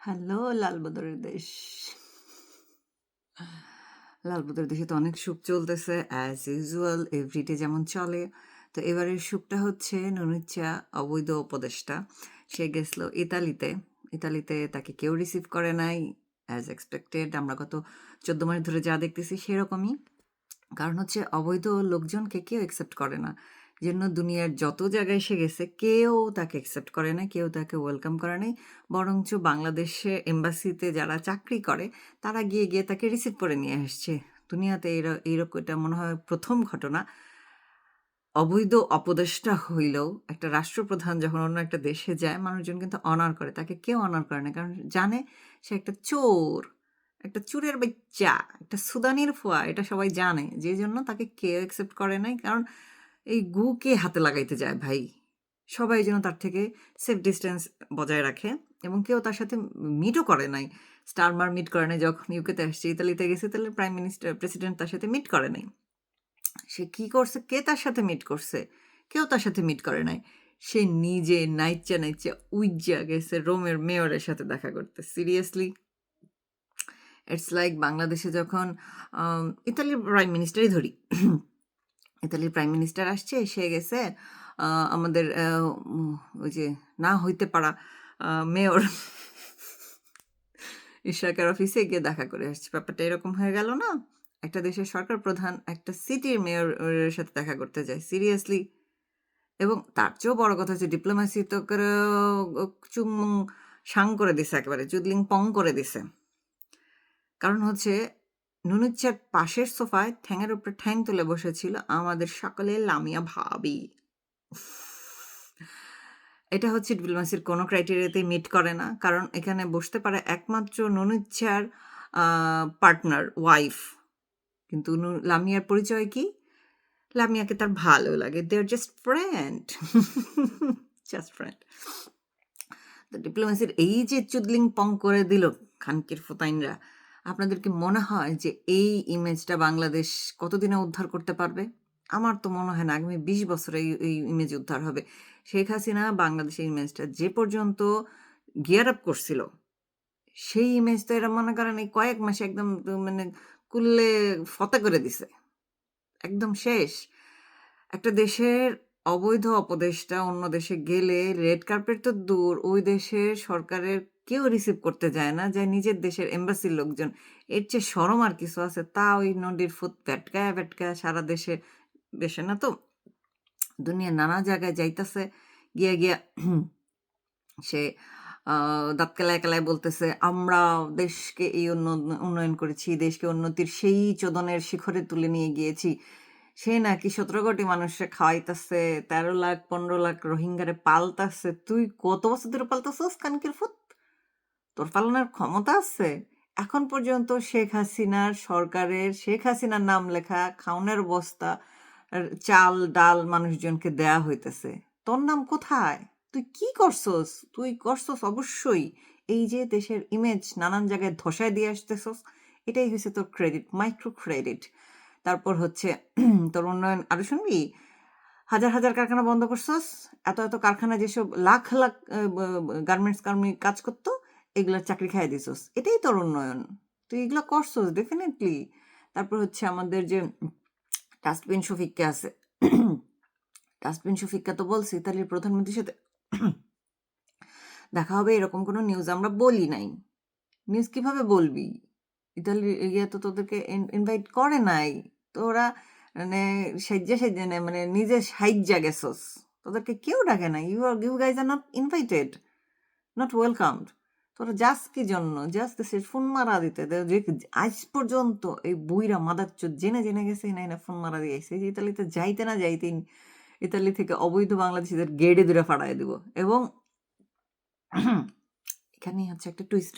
Hello লালবদরের দেশ। লালবদরের দেশে তো অনেক সুখ চলতেছে অ্যাজ ইউজুয়াল এভরিডে যেমন চলে। তো এবারের সুখটা হচ্ছে নুনুচ্চা অবৈধ উপদেষ্টা। সে গেছিল ইতালিতে। ইতালিতে তাকে কেউ রিসিভ করে নাই অ্যাজ এক্সপেক্টেড আমরা গত ১৪ মাস ধরে যা দেখতেছি সেরকমই। কারণ হচ্ছে অবৈধ লোকজনকে কেউ অ্যাকসেপ্ট করে না। যেজন্য দুনিয়ার যত জায়গায় সে গেছে কেউ তাকে অ্যাকসেপ্ট করে নাই, কেউ তাকে ওয়েলকাম করে নাই। বরঞ্চ বাংলাদেশে এম্বাসিতে যারা চাকরি করে তারা গিয়ে, গিয়ে তাকে রিসিভ করে নিয়ে আসছে। দুনিয়াতে এইরকম এটা মনে হয় প্রথম ঘটনা। অবৈধ অপদেষ্টা হইলেও একটা রাষ্ট্রপ্রধান যখন অন্য একটা দেশে যায় মানুষজন কিন্তু অনার করে। তাকে কেউ অনার করে না। কারণ জানে সে একটা চোর। একটা চোরের বাচ্চা, একটা সুদানির ফোয়া এটা সবাই জানে। যে জন্য তাকে কেউ অ্যাকসেপ্ট করে নাই। কারণ এই গু কে হাতে লাগাইতে যায় ভাই? সবাই যেন তার থেকে সেফ ডিসট্যান্স বজায় রাখে এবং কেউ তার সাথে মিটও করে নাই। স্টারমার মিট করে নাই যখন ইউকেতে আসছে, ইতালিতে গেছে তাহলে প্রাইম মিনিস্টার প্রেসিডেন্ট তার সাথে মিট করে নাই। সে কি করছে? কে তার সাথে মিট করছে? কেউ তার সাথে মিট করে নাই। সে নিজে নাইচ্চা, নাইচ্চা উইজ্জা গেছে রোমের মেয়রের সাথে দেখা করতে। সিরিয়াসলি? ইটস লাইক বাংলাদেশে যখন ইতালির প্রাইম মিনিস্টারই ধরি। ইতালির প্রাইম মিনিস্টার আসছে, সে গেছে আমাদের ওই যে না হইতে পারা মেয়র ইশরাকের অফিসে গিয়ে দেখা করে আসছে। ব্যাপারটা এরকম হয়ে গেল না? একটা দেশের সরকার প্রধান একটা সিটির মেয়রের সাথে দেখা করতে যায়। সিরিয়াসলি? এবং তার চেয়েও বড় কথা হচ্ছে ডিপ্লোম্যাসি তো করে ও চুং সাং করে দিছে একেবারে। চুদলিং পং করে দিছে। কারণ হচ্ছে নুনুচ্চার পাশের সোফায় ঠ্যাঙের উপরে ঠ্যাং তুলে বসেছিল আমাদের সকলে লামিয়া ভাবি। এটা হচ্ছে ডিপ্লোম্যাসির কোনো ক্রাইটেরিয়াতেই মিট করে না। কারণ এখানে বসতে পারে একমাত্র নুনুচ্চার আ পার্টনার, ওয়াইফ। কিন্তু লামিয়ার পরিচয় কি? লামিয়াকে তার ভালো লাগে। They are just friend. Just friend. তো ডিপ্লোম্যাসির এই যে চুদলিং পং করে দিল খানকির ফুতাইনরা, আপনাদের কি মনে হয় যে এই ইমেজটা বাংলাদেশ কতদিনে উদ্ধার করতে পারবে? আমার তো মনে হয় না আগামী ২০ বছরে এই ইমেজ উদ্ধার হবে। শেখ হাসিনা বাংলাদেশের ইমেজটা যে পর্যন্ত গিয়ার আপ করছিল, সেই ইমেজ তো এরা মনে করেন এই কয়েক মাসে একদম মানে কুল্লে ফতে করে দিছে। একদম শেষ। একটা দেশের অবৈধ অপদেশটা অন্য দেশে গেলে রেড কার্পেট তো দূর, ওই দেশের সরকারের কেউ রিসিভ করতে যায় না। যায় নিজের দেশের এম্বাসির লোকজন। এর চেয়ে শরম আর কিছু আছে? তা ওই নদীর ফুত ভ্যাটকায়া, ভ্যাটকায়া সারা দেশে, দেশে না তো দুনিয়ার নানা জায়গায় যাইতাছে। গিয়া, গিয়া সে দাঁত কেলায়, কেলায় বলতেছে, "আমরা দেশকে এই উন্ন উন্নয়ন করেছি, দেশকে উন্নতির সেই চোদনের শিখরে তুলে নিয়ে গিয়েছি।" সে নাকি ১৭ কোটি মানুষরে খাওয়াইতাছে, ১৩ লাখ ১৫ লাখ রোহিঙ্গারে পালতাছে। তুই কত বছর ধরে পালতাছস কানকির ফুত? তোর পালনের ক্ষমতা আছে? এখন পর্যন্ত শেখ হাসিনার সরকারের শেখ হাসিনার নাম লেখা খাওনের বস্তা, চাল, ডাল মানুষজনকে দেয়া হইতেছে। তোর নাম কোথায়? তুই কি করছস? তুই করছস অবশ্যই এই যে দেশের ইমেজ নানান জায়গায় ধসায় দিয়ে আসতেছস, এটাই হইছে তোর ক্রেডিট, মাইক্রো ক্রেডিট। তারপর হচ্ছে তোর উন্নয়ন আরও শুনবি? হাজার, হাজার কারখানা বন্ধ করছস। এত, এত কারখানায় যেসব লাখ, লাখ গার্মেন্টস কর্মী কাজ করত, এগুলার চাকরি খাইয়া দিছস। এটাই তোর উন্নয়ন। তুই এগুলো করছস ডেফিনেটলি তারপর হচ্ছে আমাদের যে ডাস্টবিন শফিককে আছে। ডাস্টবিন শফিককে তো বলছি ইতালির প্রধানমন্ত্রীর সাথে দেখা হবে এরকম কোনো নিউজ আমরা বলি নাই। নিউজ কীভাবে বলবি? ইতালির ইয়ে তো তোদেরকে ইনভাইট করে নাই। তোরা মানে সাইজ্জা, সাইজ্জা না মানে নিজে সাইজ্জা গেছস। তোদেরকে কেউ ডাকে নাই। You are you guys are not invited, not welcomed. তোরা যাস কি জন্য? যাস দেশের ফোন মারা দিতে। যে আজ পর্যন্ত এই বুইড়া মাদারচোদ জেনে, জেনে গেছে না, না ফোন মারা দিয়ে আইছে। যে ইতালিতে যাইতে না যাইতেই ইতালি থেকে অবৈধ বাংলাদেশীদের গেড়ে দইরা ফাড়ায় দিব এবং এখানেই হচ্ছে একটা টুইস্ট।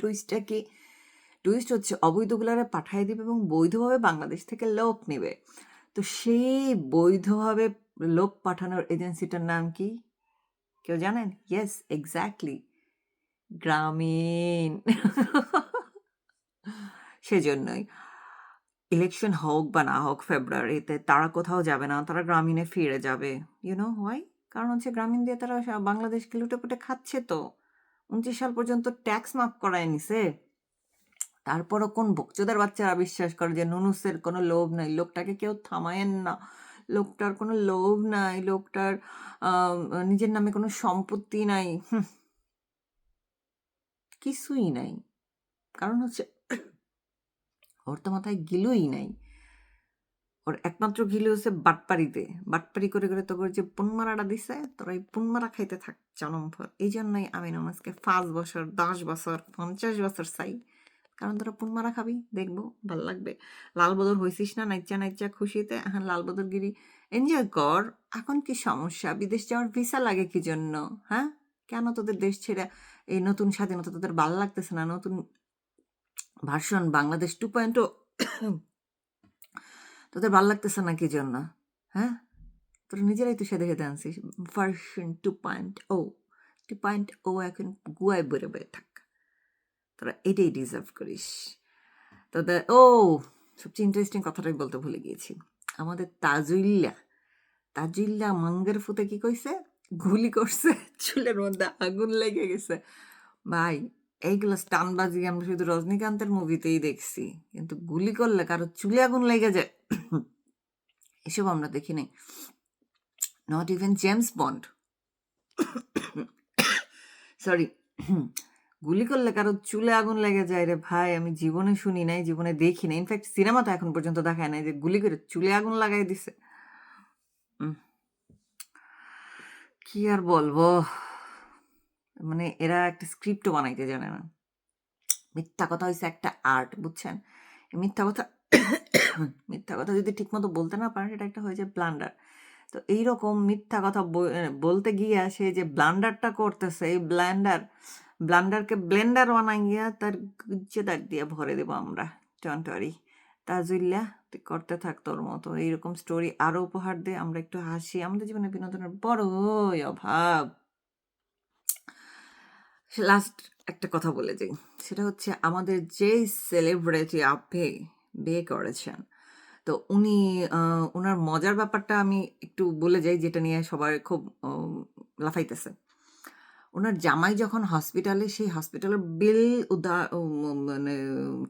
টুইস্টটা কি? টুইস্ট হচ্ছে অবৈধগুলারে পাঠায় দিবে এবং বৈধভাবে বাংলাদেশ থেকে লোক নেবে তো সেই বৈধভাবে লোক পাঠানোর এজেন্সিটার নাম কি? কেউ জানেন? ইয়েস, এক্সাক্টলি গ্রামীণ। সেজন্যই। ইলেকশন হোক বা না হোক ফেব্রুয়ারিতে, তারা কোথাও যাবে না। তারা গ্রামীণে ফিরে যাবে। You know why? কারণ হচ্ছে গ্রামীণ দিয়ে তারা বাংলাদেশকে লুটেপুটে খাচ্ছে তো। উনত্রিশ সাল পর্যন্ত ট্যাক্স মাফ করায় নিছে তারপরও কোন বকচোদার বাচ্চারা বিশ্বাস করে যে নুনুসের কোনো লোভ নাই লোকটাকে কেউ থামায়েন না লোকটার কোনো লোভ নাই লোকটার নিজের নামে কোনো সম্পত্তি নাই কিছুই নাই। কারণ হচ্ছে ওর তো মাথায় গিলুই নাই। ওর একমাত্র গিলু হচ্ছে বাটপাড়িতে। বাটপাড়ি করে করে তোর যে পুনমারাটা দিছে, তোর এই পুনমারা খাইতে থাক জনমভর এই জন্যই আমি নমাজকে পাঁচ বছর, দশ বছর, পঞ্চাশ বছর চাই। কারণ তোরা পুনমারা খাবি, দেখব, ভালো লাগবে। লাল বদর হইছিস না নাইচা নাইচা খুশিতে? এখন লাল বদর গিরি এনজয় কর। এখন কি সমস্যা? বিদেশ যাওয়ার ভিসা লাগে কি জন্য? হ্যাঁ? কেন তোদের দেশ ছেড়ে এই নতুন স্বাধীনতা তোদের ভালো লাগতেছে না, নতুন ভার্সন বাংলাদেশ টু পয়েন্ট তোদের ভালো লাগতেছে না কি জন্য? হ্যাঁ? তোরা নিজেরাই তো সেদে খেতে আনছিস version two point o, two point o এখন গুয়ায় বেড়ে বেড়ে থাক। তোরা এটাই ডিজার্ভ করিস। তোদের, ও, সবচেয়ে ইন্টারেস্টিং কথাটাই বলতে ভুলে গিয়েছি। আমাদের তাজুল্লা তাজুল্লা মঙ্গের ফুতে কি কইছে? গুলি করছে, চুলের মধ্যে আগুন লেগে গেছে। ভাই এইগুলো স্টানবাজি আমরা শুধু রজনীকান্তের মুভিতেই দেখছি, কিন্তু গুলি করলে কারও চুলে আগুন লেগে যায়। এসব আমরা দেখি নাই। Not even James Bond sorry গুলি করলে কারও চুলে আগুন লেগে যায় রে ভাই, আমি জীবনে শুনি নাই, জীবনে দেখি নাই। ইনফ্যাক্ট সিনেমা তো এখন পর্যন্ত দেখায় নাই যে গুলি করে চুলে আগুন লাগাই দিছে। কি আর বলব? মানে এরা একটা স্ক্রিপ্টও বানাইতে জানে না। মিথ্যা কথা হয়েছে একটা আর্ট বুঝছেন? মিথ্যা কথা মিথ্যা কথা যদি ঠিকমতো বলতে না পারেন, এটা একটা হয়ে যায় ব্লান্ডার তো এইরকম মিথ্যা কথা বলতে গিয়ে সে যে ব্লান্ডারটা করতেছে, এই ব্ল্যান্ডার ব্লান্ডারকে ব্লেন্ডার বানাই গিয়া তার গুজ্জেদার দিয়ে ভরে দেবো আমরা ডোন্ট ওয়ারি তাজুল্লা করতে থাক তোর মতো। এইরকম স্টোরি আরও উপহার দে, আমরা একটু হাসি, আমাদের জীবনে বিনোদনের বড়ই অভাব। লাস্ট একটা কথা বলে যাই সেটা হচ্ছে আমাদের যে সেলিব্রিটি আপনি বিয়ে করেছেন, তো উনি ওনার মজার ব্যাপারটা আমি একটু বলে যাই, যেটা নিয়ে সবাই খুব লাফাইতেছে। ওনার জামাই যখন হসপিটালে সেই হসপিটালের বিল উদা মানে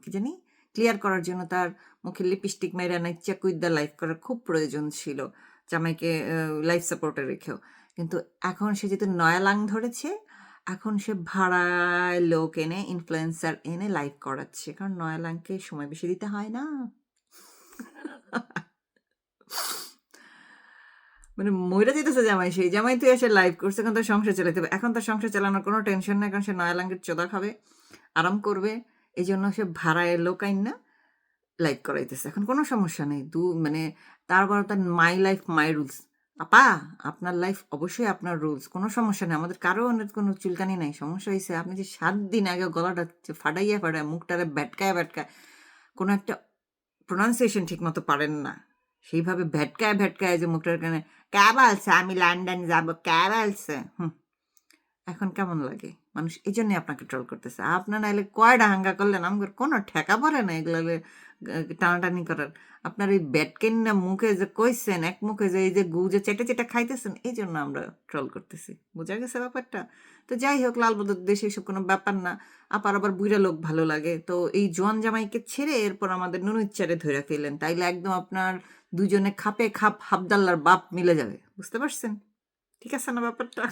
কি জানি? ক্লিয়ার করার জন্য তার মুখে লিপস্টিক মেরে নাইচা কুইদ্দা লাইফ করার খুব প্রয়োজন ছিল জামাইকে লাইফ সাপোর্টে রেখেও। কিন্তু এখন সে যেহেতু নয়া লাং ধরেছে, এখন সে ভাড়ায় লোক এনে ইনফ্লুয়েন্সার এনে লাইভ করাচ্ছে। কারণ নয়ালাংকে সময় বেশি দিতে হয় না। মানে মইরা যেতেছে জামাই সেই। জামাই তুই এসে লাইভ করছে, এখন তার সংসার চালাতে হবে। এখন তার সংসার চালানোর কোনো টেনশন নেই, কারণ সে নয়া নয়ালাঙ্গের চোদা খাবে আরাম করবে। এই জন্য সে ভাড়ায় লোক আইন না লাইভ করাইতেছে। এখন কোনো সমস্যা নেই। দু মানে তারপর তার মাই লাইফ মাই রুলস আপা, আপনার লাইফ অবশ্যই আপনার রুলস কোনো সমস্যা নেই। আমাদের কারও অনেক কোনো চুলকানি নাই। সমস্যা হয়েছে আপনি যে সাত দিন আগে গলাটা ফাটাইয়া ফাটায় মুখটারে ব্যাটকায় ব্যাটকায় কোনো একটা প্রোনাউন্সিয়েশন ঠিক মতো পারেন না। সেইভাবে ভ্যাটকায় ভ্যাটকায় যে মুখটার কানে ক্যা বলছে? আমি লন্ডন যাব। ক্যা বলছে? হুম। এখন কেমন লাগে? মানুষ এই জন্যে আপনাকে ট্রল করতেছে। আপনার নাইলে কয়টা হাঙ্গা করলেন? আমাদের কোনো ঠেকা পড়ে না এগুলো টানাটানি করার। আপনার এই ব্যাটকেন না মুখে যে কইছেন, এক মুখে যে এই যে গু যে চেটে চেটে খাইতেছেন এই জন্য আমরা ট্রল করতেছি। বোঝা গেছে ব্যাপারটা? তো যাই হোক লালবদর দেশে এসব কোনো ব্যাপার না। আপার আবার বুড়া লোক ভালো লাগে। তো এই জোয়ান জামাইকে ছেড়ে এরপর আমাদের নুনুচ্চারে ধরে ফেলেন তাইলে একদম আপনার দুজনে খাপে খাপ হাবদাল্লার বাপ মিলে যাবে। বুঝতে পারছেন? ঠিক আছে না ব্যাপারটা?